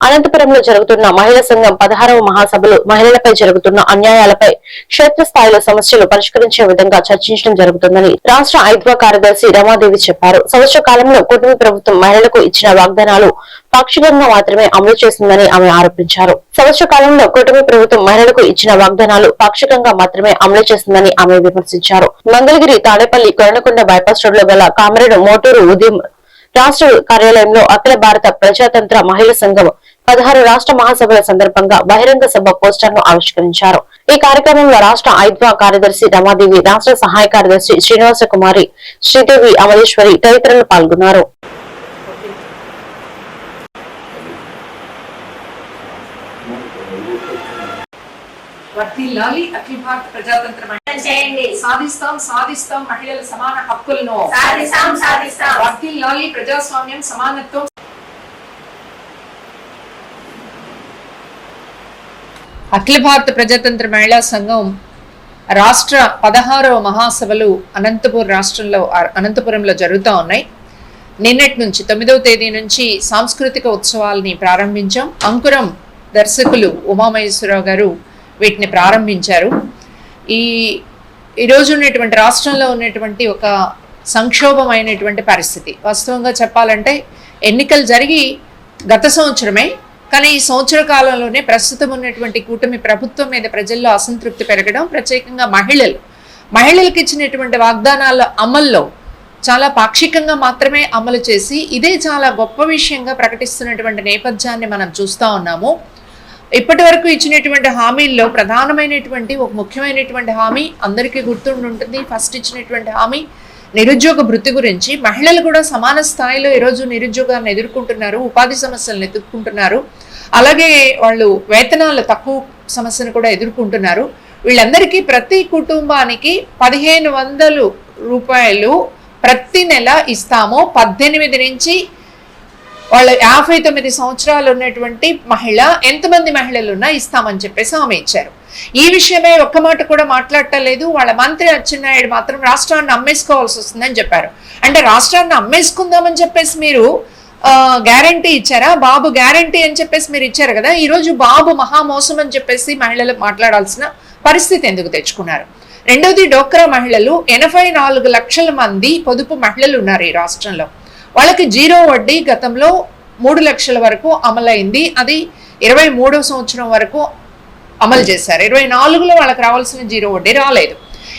అనంతపురంలో జరుగుతున్న మహిళా సంఘం పదహారవ మహాసభలు మహిళలపై జరుగుతున్న అన్యాయాలపై క్షేత్రస్థాయిలో సమస్యలు పరిష్కరించే విధంగా చర్చించడం జరుగుతుందని రాష్ట్ర ఐద్వా కార్యదర్శి రమాదేవి చెప్పారు. సంవత్సర కాలంలో కుటుంబ ప్రభుత్వం మహిళలకు ఇచ్చిన వాగ్దానాలు పాక్షికంగా మాత్రమే అమలు చేసిందని ఆమె ఆరోపించారు. సంవత్సర కాలంలో కుటుంబ ప్రభుత్వం మహిళలకు ఇచ్చిన వాగ్దానాలు పాక్షికంగా మాత్రమే అమలు చేసిందని ఆమె విమర్శించారు. మంగళగిరి తాడేపల్లి కొరణకొండ బైపాస్ రోడ్లో గల కామరేడు మోటూరు ఉదయం రాష్ట్ర కార్యాలయంలో అఖిల భారత ప్రజాతంత్ర మహిళా సంఘం పదహారు రాష్ట్ర మహాసభల సందర్భంగా బహిరంగ సభ పోస్టర్ను ఆవిష్కరించారు. ఈ కార్యక్రమంలో రాష్ట్ర ఐద్వా కార్యదర్శి రమాదేవి రాష్ట్ర సహాయ కార్యదర్శి శ్రీనివాస కుమారి శ్రీదేవి అమలేశ్వరి తదితరులు పాల్గొన్నారు. వర్ధిల్లాలి అఖిల భారత ప్రజాతంత్ర మహిళా చేయండి. సాధిస్తాం సాధిస్తాం మహిళల సమాన హక్కులను. సాధిస్తాం సాధిస్తాం. వర్ధిల్లాలి ప్రజాస్వామ్యం సమానత్వం అఖిల భారత ప్రజాతంత్ర మహిళా సంఘం రాష్ట్ర పదహారవ మహాసభలు అనంతపురం రాష్ట్రంలో అనంతపురంలో జరుగుతూ ఉన్నాయి. నిన్నటి నుంచి తొమ్మిదవ తేదీ నుంచి సాంస్కృతిక ఉత్సవాల్ని ప్రారంభించాం. అంకురం దర్శకులు ఉమామహేశ్వరరావు గారు వీటిని ప్రారంభించారు. ఈ ఈరోజు ఉన్నటువంటి రాష్ట్రంలో ఉన్నటువంటి ఒక సంక్షోభమైనటువంటి పరిస్థితి. వాస్తవంగా చెప్పాలంటే ఎన్నికలు జరిగి గత సంవత్సరమే కానీ ఈ సంవత్సర కాలంలోనే ప్రస్తుతం ఉన్నటువంటి కూటమి ప్రభుత్వం మీద ప్రజల్లో అసంతృప్తి పెరగడం ప్రత్యేకంగా మహిళలు. మహిళలకు ఇచ్చినటువంటి వాగ్దానాల అమల్లో చాలా పాక్షికంగా మాత్రమే అమలు చేసి ఇదే చాలా గొప్ప విషయంగా ప్రకటిస్తున్నటువంటి నేపథ్యాన్ని మనం చూస్తూ ఉన్నాము. ఇప్పటి వరకు ఇచ్చినటువంటి హామీల్లో ప్రధానమైనటువంటి ఒక ముఖ్యమైనటువంటి హామీ అందరికీ గుర్తుండి ఉంటుంది ఫస్ట్ ఇచ్చినటువంటి హామీ నిరుద్యోగ వృత్తి గురించి మహిళలు కూడా సమాన స్థాయిలో ఈరోజు నిరుద్యోగాన్ని ఎదుర్కొంటున్నారు ఉపాధి సమస్యలను ఎదుర్కొంటున్నారు. అలాగే వాళ్ళు వేతనాల తక్కువ సమస్యను కూడా ఎదుర్కొంటున్నారు. వీళ్ళందరికీ ప్రతి కుటుంబానికి పదిహేను వందలు రూపాయలు ప్రతి నెల ఇస్తాము. పద్దెనిమిది నుంచి వాళ్ళ యాభై తొమ్మిది సంవత్సరాలు ఉన్నటువంటి మహిళ ఎంతమంది మహిళలు ఉన్నా ఇస్తామని చెప్పేసి ఆమె ఇచ్చారు. ఈ విషయమే ఒక్క మాట కూడా మాట్లాడటలేదు. వాళ్ళ మంత్రి అచ్చెన్నాయుడు మాత్రం రాష్ట్రాన్ని అమ్మేసుకోవాల్సి వస్తుందని చెప్పారు. అంటే రాష్ట్రాన్ని అమ్మేసుకుందామని చెప్పేసి మీరు గ్యారంటీ ఇచ్చారా? బాబు గ్యారంటీ అని చెప్పేసి మీరు ఇచ్చారు కదా? ఈరోజు బాబు మహామోసం అని చెప్పేసి మహిళలు మాట్లాడాల్సిన పరిస్థితి ఎందుకు తెచ్చుకున్నారు? రెండవది డోక్రా మహిళలు. ఎనభై నాలుగు లక్షల మంది పొదుపు మహిళలు ఉన్నారు ఈ రాష్ట్రంలో. వాళ్ళకి జీరో వడ్డీ గతంలో మూడు లక్షల వరకు అమలైంది. అది ఇరవై మూడో సంవత్సరం వరకు అమలు చేశారు. ఇరవై నాలుగులో వాళ్ళకి రావాల్సిన జీరో వడ్డీ రాలేదు.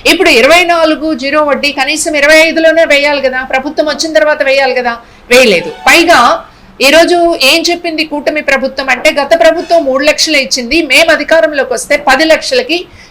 ఇప్పుడు ఇరవై నాలుగు జీరో వడ్డీ కనీసం ఇరవై ఐదులోనే వేయాలి కదా. ప్రభుత్వం వచ్చిన తర్వాత వేయాలి కదా. వేయలేదు. పైగా ఈరోజు ఏం చెప్పింది కూటమి ప్రభుత్వం అంటే గత ప్రభుత్వం మూడు లక్షలు ఇచ్చింది. మేము అధికారంలోకి వస్తే పది లక్షలకి